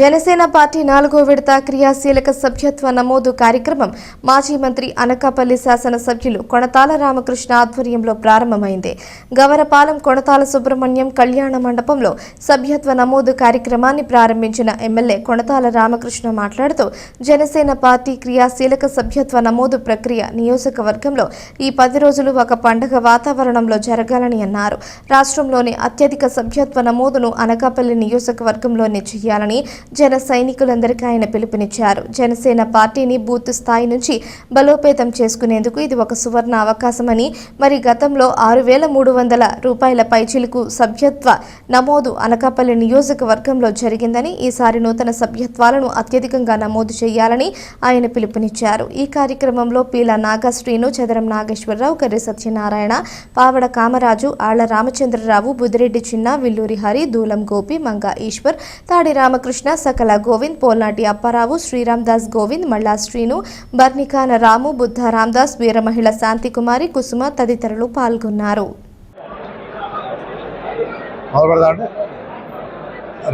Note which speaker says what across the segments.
Speaker 1: Janasena party నాలుగో విడత క్రియాశీలక సభ్యత్వ నమోదు కార్యక్రమం మాజీ మంత్రి అనకాపల్లి శాసన సభ్యులు కొణతాల రామకృష్ణ ఆధ్వర్యంలో ప్రారంభమైంది. గవరపాలెం కొణతాల సుబ్రహ్మణ్యం కళ్యాణ మండపంలో సభ్యత్వ నమోదు కార్యక్రమాన్ని ప్రారంభించిన ఎమ్మెల్యే కొణతాల రామకృష్ణ మాట్లాడుతూ జనసేన పార్టీ క్రియాశీలక సభ్యత్వ నమోదు ప్రక్రియ నియోజకవర్గంలో ఈ పది రోజులు ఒక పండగ వాతావరణంలో జరగాలని అన్నారు. రాష్ట్రంలోని అత్యధిక సభ్యత్వ నమోదును అనకాపల్లి నియోజకవర్గంలోనే చేయాలని జన సైనికులందరికీ ఆయన పిలుపునిచ్చారు. జనసేన పార్టీని బూత్ స్థాయి నుంచి బలోపేతం చేసుకునేందుకు ఇది ఒక సువర్ణ అవకాశమని మరి గతంలో ఆరు వేల మూడు వందల రూపాయల పైచిలుకు సభ్యత్వ నమోదు అనకాపల్లి నియోజకవర్గంలో జరిగిందని ఈసారి నూతన సభ్యత్వాలను అత్యధికంగా నమోదు చేయాలని ఆయన పిలుపునిచ్చారు. ఈ కార్యక్రమంలో పీల నాగశ్రీను చదరం నాగేశ్వరరావు కర్రి సత్యనారాయణ పావడ కామరాజు ఆళ్ళ రామచంద్రరావు బుదిరెడ్డి చిన్న విల్లూరి హరి దూలం గోపి మంగా ఈశ్వర్ తాడి రామకృష్ణ సకల గోవింద్ పోల్నాటి అప్పారావు శ్రీరామ్ దాస్ గోవింద్ మల్లా శ్రీను బర్నికాన రాము బుద్ధ రామ్దాస్ వీరమహిళ శాంతికుమారి కుసుమ తదితరులు పాల్గొన్నారు.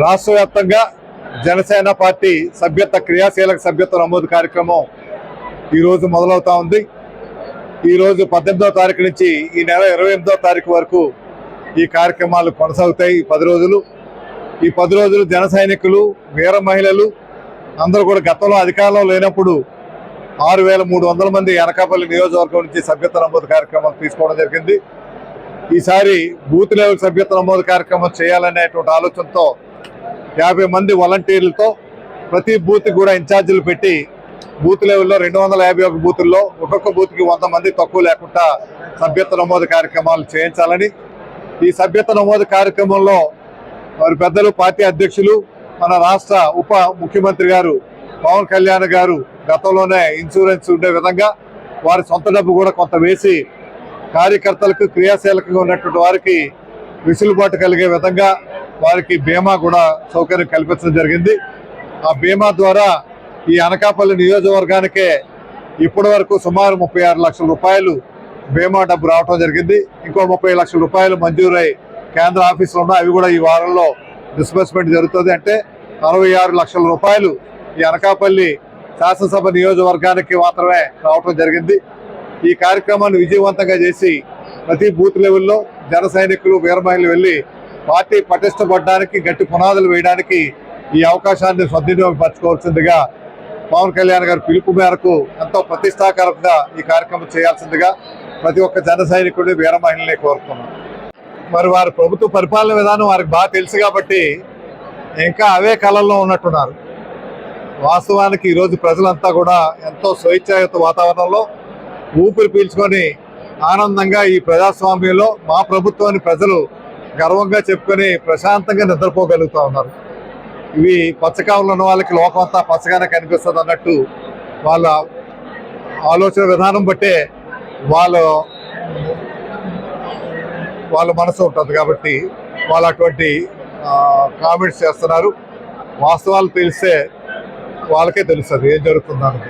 Speaker 2: రాష్ట్ర వ్యాప్తంగా జనసేన పార్టీ సభ్యత్వ క్రియాశీలక సభ్యత్వ నమోదు కార్యక్రమం ఈరోజు మొదలవుతా ఉంది. ఈరోజు పద్దెనిమిదవ తారీఖు నుంచి ఈ నెల ఇరవై ఎనిమిదవ తారీఖు వరకు ఈ కార్యక్రమాలు కొనసాగుతాయి. పది రోజులు ఈ పది రోజులు జన సైనికులు వీర మహిళలు అందరూ కూడా గతంలో అధికారంలో లేనప్పుడు ఆరు వేల మూడు వందల మంది అనకాపల్లి నియోజకవర్గం నుంచి సభ్యత్వ నమోదు కార్యక్రమం తీసుకోవడం జరిగింది. ఈసారి బూత్ లెవెల్ సభ్యత్వ నమోదు కార్యక్రమం చేయాలనేటువంటి ఆలోచనతో యాభై మంది వాలంటీర్లతో ప్రతి బూత్ కూడా ఇన్ఛార్జీలు పెట్టి బూత్ లెవెల్లో రెండు వందల యాభై ఒక బూతుల్లో ఒక్కొక్క బూత్కి వంద మంది తక్కువ లేకుండా సభ్యత్వ నమోదు కార్యక్రమాలు చేయించాలని ఈ సభ్యత్వ నమోదు కార్యక్రమంలో వారి పెద్దలు పార్టీ అధ్యక్షులు మన రాష్ట్ర ఉప ముఖ్యమంత్రి గారు పవన్ కళ్యాణ్ గారు గతంలోనే ఇన్సూరెన్స్ ఉండే విధంగా వారి సొంత డబ్బు కూడా కొంత వేసి కార్యకర్తలకు క్రియాశీలకంగా ఉన్నటువంటి వారికి వెసులుబాటు కలిగే విధంగా వారికి బీమా కూడా సౌకర్యం కల్పించడం జరిగింది. ఆ బీమా ద్వారా ఈ అనకాపల్లి నియోజకవర్గానికే ఇప్పటి వరకు సుమారు ముప్పై ఆరు లక్షల రూపాయలు బీమా డబ్బు రావడం జరిగింది. ఇంకో ముప్పై లక్షల రూపాయలు మంజూరై కేంద్ర ఆఫీసులో ఉన్న అవి కూడా ఈ వారంలో డిస్బర్స్మెంట్ జరుగుతుంది. అంటే అరవై ఆరు లక్షల రూపాయలు ఈ అనకాపల్లి శాసనసభ నియోజకవర్గానికి మాత్రమే రావటం జరిగింది. ఈ కార్యక్రమాన్ని విజయవంతంగా చేసి ప్రతి బూత్ లెవెల్లో జన సైనికులు వీరమహిళలు వెళ్ళి పార్టీ పటిష్టపడడానికి గట్టి పునాదులు వేయడానికి ఈ అవకాశాన్ని సద్వినియోగపరచుకోవాల్సిందిగా పవన్ కళ్యాణ్ గారి పిలుపు మేరకు ఎంతో ప్రతిష్టాకరంగా ఈ కార్యక్రమం చేయాల్సిందిగా ప్రతి ఒక్క జన సైనికుడిని వీరమహిళని కోరుతున్నాను మరి వారి ప్రభుత్వ పరిపాలన విధానం వారికి బాగా తెలుసు కాబట్టి ఇంకా అవే కళల్లో ఉన్నట్టున్నారు. వాస్తవానికి ఈరోజు ప్రజలంతా కూడా ఎంతో స్వేచ్ఛాయుత వాతావరణంలో ఊపిరి పీల్చుకొని ఆనందంగా ఈ ప్రజాస్వామ్యంలో మా ప్రభుత్వాన్ని ప్రజలు గర్వంగా చెప్పుకొని ప్రశాంతంగా నిద్రపోగలుగుతూ ఉన్నారు. ఇవి పచ్చకావులు ఉన్న వాళ్ళకి లోకం అంతా పచ్చగానే కనిపిస్తుంది అన్నట్టు వాళ్ళ ఆలోచన విధానం బట్టే వాళ్ళు వాళ్ళ మనసు ఉంటుంది కాబట్టి వాళ్ళు అటువంటి కామెంట్స్ చేస్తున్నారు. వాస్తవాలు తెలిస్తే వాళ్ళకే తెలుస్తుంది ఏం జరుగుతుందని